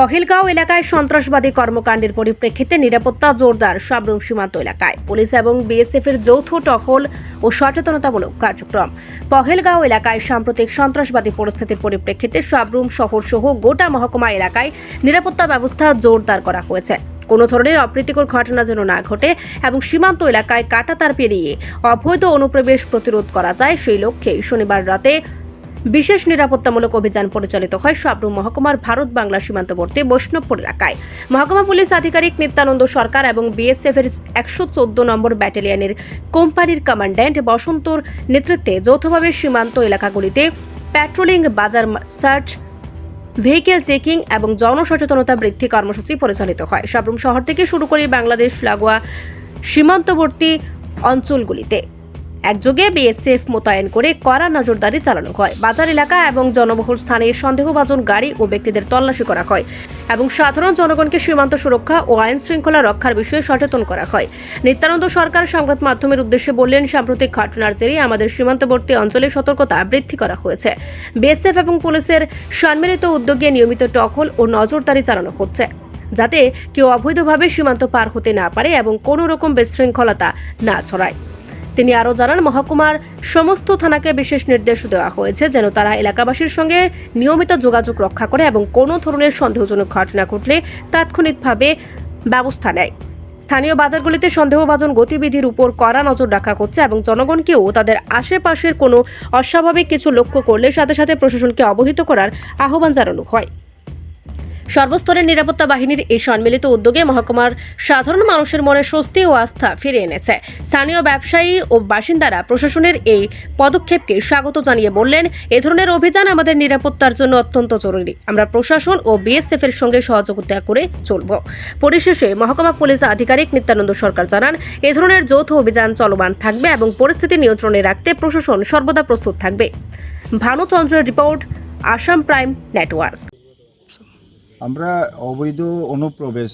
পহেলগাঁও এলাকায় সন্ত্রাসবাদী কর্মকাণ্ডের পরিপ্রেক্ষিতে নিরাপত্তা জোরদার সাবরুম সীমান্ত এলাকায়। পুলিশ এবং বিএসএফ এর যৌথ টহল ও সচেতনতামূলক কার্যক্রম। পহেলগাঁও এলাকায় সাম্প্রতিক সন্ত্রাসবাদী পরিস্থিতির পরিপ্রেক্ষিতে সাবরুম শহর সহ গোটা মহকুমা এলাকায় নিরাপত্তা ব্যবস্থা জোরদার করা হয়েছে। কোনো ধরনের অপ্রীতিকর ঘটনা যেন না ঘটে এবং সীমান্ত এলাকায় কাটাতার পেরিয়ে অবৈধ অনুপ্রবেশ প্রতিরোধ করা যায়, সেই লক্ষ্যে শনিবার রাতে বিশেষ নিরাপত্তামূলক অভিযান পরিচালিত হয় সাবরুম মহকুমার ভারত বাংলা সীমান্তবর্তী বৈষ্ণবপুর এলাকায়। মহকুমা পুলিশ আধিকারিক নিত্যানন্দ সরকার এবং বিএসএফ এর একশো চোদ্দ নম্বর ব্যাটালিয়নের কোম্পানির কমান্ড্যান্ট বসন্তর নেতৃত্বে যৌথভাবে সীমান্ত এলাকাগুলিতে প্যাট্রোলিং বাজার সার্চ ভেহিকেল চেকিং এবং জনসচেতনতা বৃদ্ধি কর্মসূচি পরিচালিত হয়। সাবরুম শহর থেকে শুরু করে বাংলাদেশ লাগোয়া সীমান্তবর্তী অঞ্চলগুলিতে। একযোগে বিএসএফ মোতায়েন করে কড়া নজরদারি চালানো হয়। বাজার এলাকা এবং জনবহুল স্থানে সন্দেহভাজন গাড়ি ও ব্যক্তিদের তল্লাশি করা হয় এবং সাধারণ জনগণকে সীমান্ত সুরক্ষা ও আইন শৃঙ্খলা রক্ষার বিষয়ে সচেতন করা হয়। নিত্যানন্দ সরকার সংবাদ মাধ্যমের উদ্দেশ্যে বললেন, সাম্প্রতিক ঘটনার জেরে আমাদের সীমান্তবর্তী অঞ্চলে সতর্কতা বৃদ্ধি করা হয়েছে। বিএসএফ এবং পুলিশের সম্মিলিত উদ্যোগে নিয়মিত টহল ও নজরদারি চালানো হচ্ছে, যাতে কেউ অবৈধভাবে সীমান্ত পার হতে না পারে এবং কোনো রকম বিশৃঙ্খলতা না ছড়ায়। তিনি আরও জানান, মহকুমার সমস্ত থানাকে বিশেষ নির্দেশ দেওয়া হয়েছে যেন তারা এলাকাবাসীর সঙ্গে নিয়মিত যোগাযোগ রক্ষা করে এবং কোনো ধরনের সন্দেহজনক ঘটনা ঘটলে তাৎক্ষণিকভাবে ব্যবস্থা নেয়। স্থানীয় বাজারগুলিতে সন্দেহভাজন গতিবিধির উপর কড়া নজর রাখা হচ্ছে এবং জনগণকেও তাদের আশেপাশের কোনো অস্বাভাবিক কিছু লক্ষ্য করলে সাথে সাথে প্রশাসনকে অবহিত করার আহ্বান জানানো হয়। সর্বস্তরের নিরাপত্তা বাহিনীর এই সম্মিলিত উদ্যোগে মহকুমার সাধারণ মানুষের মনে স্বস্তি ও আস্থা ফিরে এনেছে। স্থানীয় ব্যবসায়ী ও বাসিন্দারা প্রশাসনের এই পদক্ষেপকে স্বাগত জানিয়ে বললেন, এ ধরনের অভিযান আমাদের নিরাপত্তার জন্য অত্যন্ত জরুরি। আমরা প্রশাসন ও বিএসএফ এর সঙ্গে সহযোগিতা করে চলব। পরিশেষে মহকুমা পুলিশ আধিকারিক নিত্যানন্দ সরকার জানান, এ ধরনের যৌথ অভিযান চলমান থাকবে এবং পরিস্থিতি নিয়ন্ত্রণে রাখতে প্রশাসন সর্বদা প্রস্তুত থাকবে। ভানুচন্দ্রের রিপোর্ট, আসাম প্রাইম নেটওয়ার্ক। আমরা অবৈধ অনুপ্রবেশ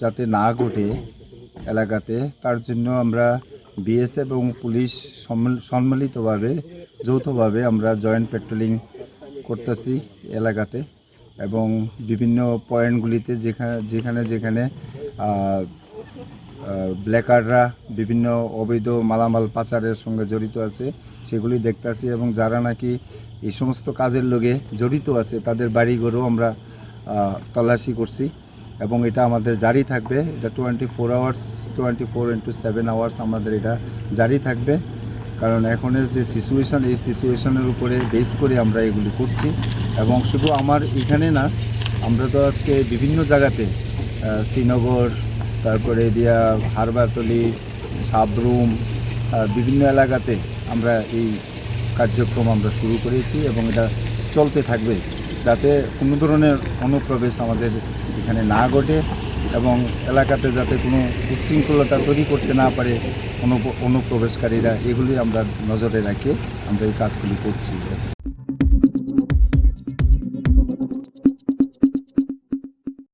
যাতে না ঘটে এলাকাতে, তার জন্য আমরা বিএসএফ এবং পুলিশ সম্মিলিতভাবে, যৌথভাবে আমরা জয়েন্ট পেট্রোলিং করতেছি এলাকাতে এবং বিভিন্ন পয়েন্টগুলিতে যেখানে যেখানে যেখানে ব্ল্যাকাররা বিভিন্ন অবৈধ মালামাল পাচারের সঙ্গে জড়িত আছে, সেগুলি দেখতাছি এবং যারা নাকি এই সমস্ত কাজের লগে জড়িত আছে, তাদের বাড়িঘরও আমরা তল্লাশি করছি এবং এটা আমাদের জারি থাকবে। এটা twenty four hours twenty four into seven hours আমাদের এটা জারি থাকবে। কারণ এখনের যে সিচুয়েশন এই সিচুয়েশনের উপরে বেস করে আমরা এগুলি করছি। এবং শুধু আমার এখানে না, আমরা তো আজকে বিভিন্ন জায়গাতে শ্রীনগর, তারপরে দিয়া হারবাতলি, সাবরুম বিভিন্ন এলাকাতে আমরা এই কার্যক্রম আমরা শুরু করেছি এবং এটা চলতে থাকবে। যাতে কোনো ধরনের অনুপ্রবেশ আমাদের এখানে না ঘটে এবং এলাকাতে যাতে কোনো বিশৃঙ্খলতা তৈরি করতে না পারে অনুপ, অনুপ্রবেশকারীরা, এগুলি আমরা নজরে রাখে আমরা এই কাজগুলি করছি।